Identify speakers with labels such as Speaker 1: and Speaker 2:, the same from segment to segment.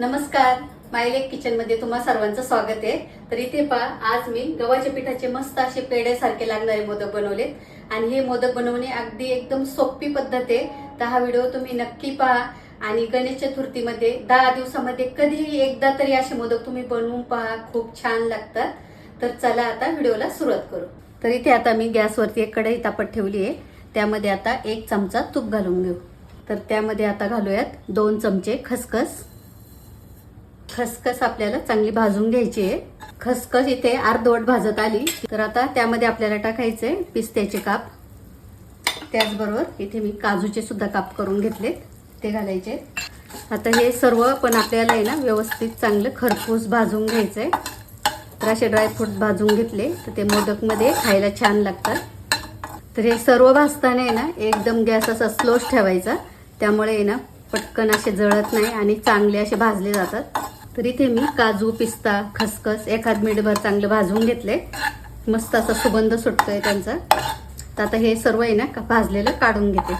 Speaker 1: नमस्कार. मायलेक किचनमध्ये तुम्हा सर्वांचं स्वागत आहे. तर इथे पहा आज मी गव्हाच्या पिठाचे मस्त असे पेढ्यासारखे लागणारे मोदक बनवलेत. आणि हे मोदक बनवणे अगदी एकदम सोपी पद्धत आहे. तर हा व्हिडिओ तुम्ही नक्की पहा. आणि गणेश चतुर्थीमध्ये दहा दिवसामध्ये कधीही एकदा तरी असे मोदक तुम्ही बनवून पहा. खूप छान लागतात. तर चला आता व्हिडिओला सुरुवात करू. तर इथे आता मी गॅसवरती एक कढई तापत ठेवली आहे. त्यामध्ये आता एक चमचा तूप घालून घेऊ. तर त्यामध्ये आता घालूयात दोन चमचे खसखस. खसखस आपल्याला चांगली भाजून घ्यायची आहे. खसखस इथे अर्धवट भाजत आली. तर आता त्यामध्ये आपल्याला टाकायचे पिस्त्याचे काप. त्याचबरोबर इथे मी काजूचे सुद्धा काप करून घेतले ते घालायचे. आता हे सर्व पण आपल्याला आहे ना व्यवस्थित चांगलं खरपूस भाजून घ्यायचं तर असे ड्रायफ्रूट भाजून घेतले. तर ते मोदकमध्ये खायला छान लागतात. तर हे सर्व भाजताना आहे ना एकदम गॅस असा स्लोच ठेवायचा. त्यामुळे आहे ना पटकन असे जळत नाही आणि चांगले असे भाजले जातात. तर इथे मी काजू पिस्ता खसखस एखाद मिनिटभर चांगलं भाजून घेतले मस्त असा सुगंध सुटतोय त्यांचा. तर आता हे सर्व आहे ना का भाजलेलं काढून घेते.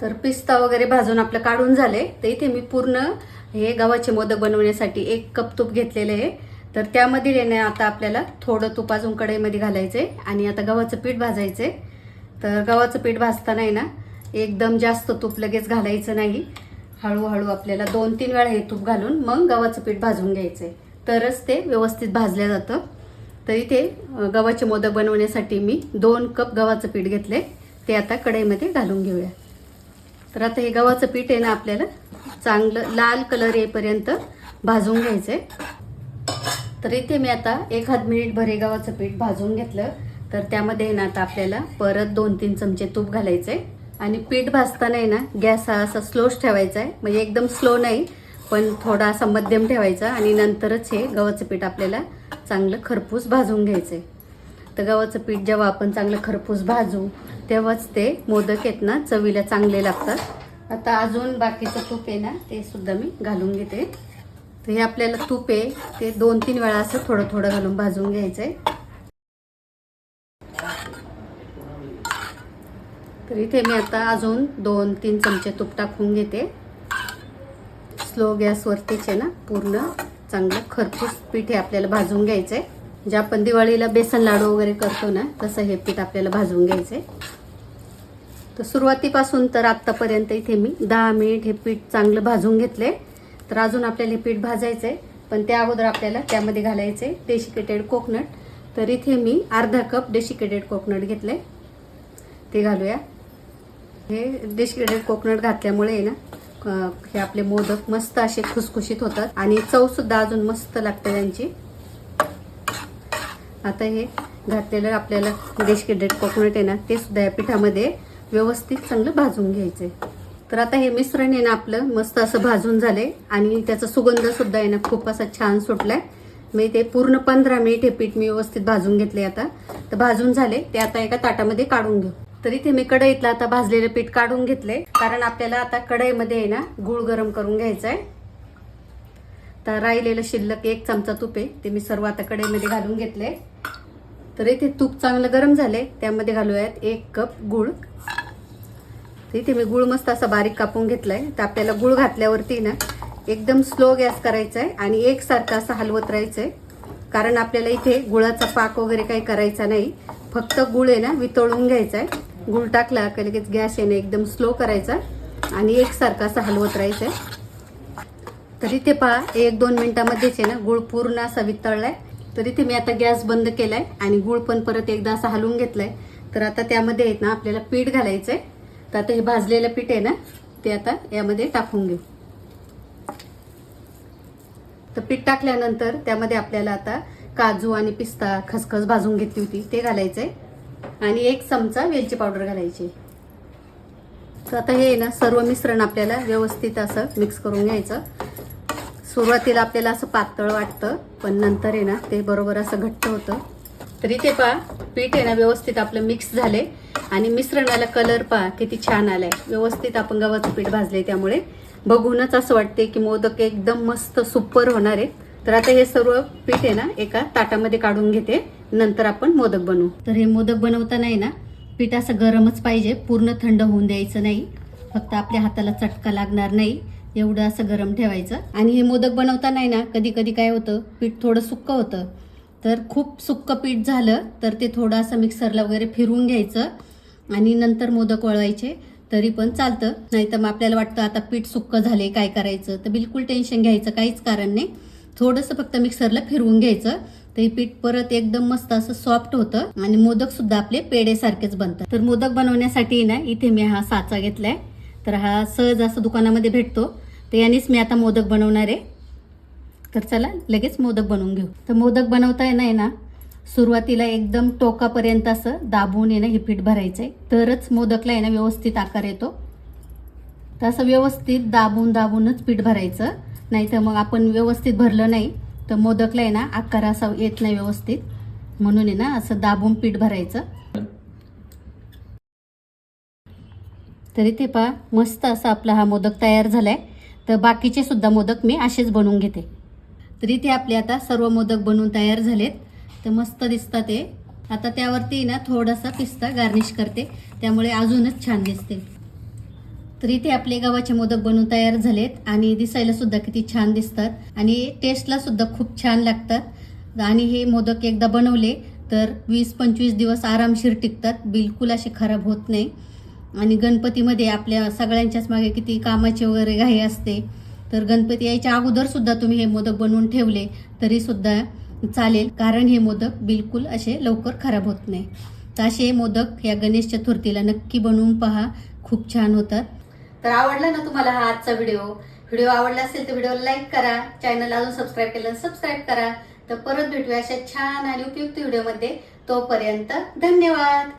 Speaker 1: तर पिस्ता वगैरे भाजून आपलं काढून झाले तर इथे मी पूर्ण हे गव्हाचे मोदक बनवण्यासाठी एक कप तूप घेतलेले आहे. तर त्यामध्ये येणे आता आपल्याला थोडं तूप अजून कढईमध्ये आहे आणि आता गव्हाचं पीठ भाजायचे तर गव्हाचं पीठ भाजताना आहे ना एकदम जास्त तूप लगेच घालायचं नाही. हळूहळू आपल्याला दोन तीन वेळा हे तूप घालून मग गव्हाचं पीठ भाजून घ्यायचं आहे तरच ते व्यवस्थित भाजलं जातं. तर इथे गव्हाचे मोदक बनवण्यासाठी मी दोन कप गव्हाचं पीठ घेतले ते आता कढईमध्ये घालून घेऊया. तर आता हे गव्हाचं पीठ आहे ना आपल्याला चांगलं लाल कलर येईपर्यंत भाजून घ्यायचं आहे तर इथे मी आता एखाद मिनिट भरे गव्हाचं पीठ भाजून घेतलं. तर त्यामध्ये आहे ना आता आपल्याला परत दोन तीन चमचे तूप घालायचं आहे आणि पीठ भाजताना आहे ना गॅस हा असा स्लोच ठेवायचा आहे. म्हणजे एकदम स्लो नाही पण थोडा असा मध्यम ठेवायचा आणि नंतरच हे गव्हाचं पीठ आपल्याला चांगलं खरपूस भाजून घ्यायचं आहे तर गव्हाचं पीठ जेव्हा आपण चांगलं खरपूस भाजू तेव्हाच ते मोदक आहेत ना चवीला चांगले लागतात. आता अजून बाकीचं तूप आहे ना ते सुद्धा मी घालून घेते. तर हे आपल्याला तूप आहे ते दोन तीन वेळा असं थोडं थोडं घालून भाजून घ्यायचं आहे तर इथे मी आता अजून दोन तीन चमचे तूप टाकून घेते. स्लो गॅसवरतीच आहे ना पूर्ण चांगलं खरपूस पीठ हे आपल्याला भाजून घ्यायचं आहे जे आपण दिवाळीला बेसन लाडू वगैरे करतो ना तसं हे पीठ आपल्याला भाजून घ्यायचं आहे तर सुरुवातीपासून तर आत्तापर्यंत इथे मी दहा मिनिट हे पीठ चांगलं भाजून घेतले तर अजून आपल्याला हे पीठ भाजायचं आहे पण त्या अगोदर आपल्याला त्यामध्ये घालायचं आहे डेसिकेटेड कोकोनट तर इथे मी अर्धा कप डेसिकेटेड कोकोनट घेतले ते घालूया. हे डेसिकेटेड कोकोनट घातल्यामुळे आहे ना हे आपले मोदक मस्त असे खुसखुशीत होतात. आणि चव सुद्धा अजून मस्त लागते त्यांची. आता हे घातलेलं आपल्याला डेसिकेटेड कोकोनट आहे ना ते सुद्धा या पिठामध्ये व्यवस्थित चांगलं भाजून घ्यायचंय. तर आता हे मिश्रण आहे ना आपलं मस्त असं भाजून झालंय. आणि त्याचा सुगंध सुद्धा आहे ना खूप असा छान सुटलाय. मी ते पूर्ण पंधरा मिनिट हे पीठ मी व्यवस्थित भाजून घेतले आता. तर भाजून झाले ते आता एका ताटामध्ये काढून घेऊ. तरी ते मी कढईतलं आता भाजलेलं पीठ काढून घेतले कारण आपल्याला आता कढईमध्ये आहे ना गुळ गरम करून घ्यायचं आहे तर राहिलेलं शिल्लक एक चमचा तूप आहे ते मी सर्व आता कढईमध्ये घालून घेतले तर इथे तूप चांगलं गरम झाले त्यामध्ये घालूयात एक कप गुळ. तर इथे मी गुळ मस्त असा बारीक कापून घेतलाय. तर आपल्याला गुळ घातल्यावरती ना एकदम स्लो गॅस करायचा आहे आणि एकसारखा असं हलवत राहायचं आहे कारण आपल्याला इथे गुळाचा पाक वगैरे काही करायचा नाही. फक्त गुळ आहे ना वितळून घ्यायचा आहे गुळ टाकला की लगेच गॅस आहे ना एकदम स्लो करायचा आणि एकसारखा असं हलवत राहायचं. आहे ते पहा एक दोन मिनिटामध्येच आहे ना गुळ पूर्ण असा वितळलाय. तरी ते मी आता गॅस बंद केलाय आणि गुळ पण परत एकदा असा हलवून घेतलाय. तर आता त्यामध्ये आहेत ना आपल्याला पीठ घालायचंय. तर आता हे भाजलेलं पीठ आहे ना ते आता यामध्ये टाकून घेऊ. तर पीठ टाकल्यानंतर त्यामध्ये आपल्याला आता काजू आणि पिस्ता खसखस भाजून घेतली होती ते घालायचंय. आणि एक चमचा वेलची पावडर घालायची. तर आता हे आहे ना सर्व मिश्रण आपल्याला व्यवस्थित असं मिक्स करून घ्यायचं. सुरुवातीला आपल्याला असं पातळ वाटतं पण नंतर आहे ना ते बरोबर असं घट्ट होतं. तरी ते पहा पीठ आहे ना व्यवस्थित आपलं मिक्स झाले आणि मिश्रणाला कलर पहा किती छान आलाय. व्यवस्थित आपण गव्हाचं पीठ भाजले त्यामुळे. बघूनच असं वाटते की मोदक एकदम मस्त सुपर होणार आहेत. तर आता हे सर्व पीठ आहे ना एका ताटामध्ये काढून घेते. नंतर आपण मोदक बनवू. तर हे मोदक बनवताना आहे ना पीठ असं गरमच पाहिजे पूर्ण थंड होऊन द्यायचं नाही. फक्त आपल्या हाताला चटका लागणार नाही एवढं असं गरम ठेवायचं. आणि हे मोदक बनवताना आहे ना कधी कधी काय होतं पीठ थोडं सुक्क होतं. तर खूप सुक्क पीठ झालं तर ते थोडं असं मिक्सरला वगैरे फिरवून घ्यायचं. आणि नंतर मोदक वळवायचे तरी पण चालतं. नाही तर मग आपल्याला वाटतं आता पीठ सुक्क झाले काय करायचं? तर बिलकुल टेन्शन घ्यायचं काहीच कारण नाही. थोडंसं फक्त मिक्सरला फिरवून घ्यायचं. ते पीठ परत एकदम मस्त असं सॉफ्ट होतं आणि मोदक सुद्धा आपले पेढेसारखेच बनतात. तर मोदक बनवण्यासाठी ना इथे मी हा साचा घेतलाय. तर हा सहज असं दुकानामध्ये भेटतो. तर यानेच मी आता मोदक बनवणार आहे. तर चला लगेच मोदक बनवून घेऊ. तर मोदक बनवता येणार ना सुरुवातीला एकदम टोकापर्यंत असं दाबून येणं हे पीठ भरायचं आहे तरच मोदकला आहे ना व्यवस्थित आकार येतो. तर असं व्यवस्थित दाबून दाबूनच पीठ भरायचं. नाही तर मग आपण व्यवस्थित भरलं नाही तर मोदकला आहे ना आकार असा येत नाही व्यवस्थित. म्हणून आहे ना असं दाबून पीठ भरायचं. तरी ते पहा मस्त असा आपला हा मोदक तयार झालाय. तर बाकीचे सुद्धा मोदक मी असेच बनवून घेते. तरी ते आपले आता सर्व मोदक बनवून तयार झालेत. तर मस्त दिसतात ते आता त्यावरती ना थोडासा पिस्ता गार्निश करते. त्यामुळे अजूनच छान दिसते. तर इथे आपले गव्हाचे मोदक बनवून तयार झालेत आणि दिसायला सुद्धा किती छान दिसतात. आणि टेस्टला सुद्धा खूप छान लागतात. आणि हे मोदक एकदा बनवले तर वीस पंचवीस दिवस आरामशीर टिकतात. बिलकुल असे खराब होत नाही. आणि गणपतीमध्ये आपल्या सगळ्यांच्याच मागे किती कामाची वगैरे घाई असते. तर गणपती यायच्या अगोदर सुद्धा तुम्ही हे मोदक बनवून ठेवले तरी सुद्धा चालेल. कारण हे मोदक बिलकुल असे लवकर खराब होत नाही. तर असे मोदक या गणेश चतुर्थीला नक्की बनवून पहा. खूप छान होतात. तर आवडला ना तुम्हाला हा आजचा व्हिडिओ? व्हिडिओ आवडला असेल तर व्हिडिओला लाईक करा चॅनल अजून सबस्क्राईब केलं सबस्क्राईब करा. तर परत भेटूया अशा छान आणि उपयुक्त व्हिडिओमध्ये. तोपर्यंत धन्यवाद!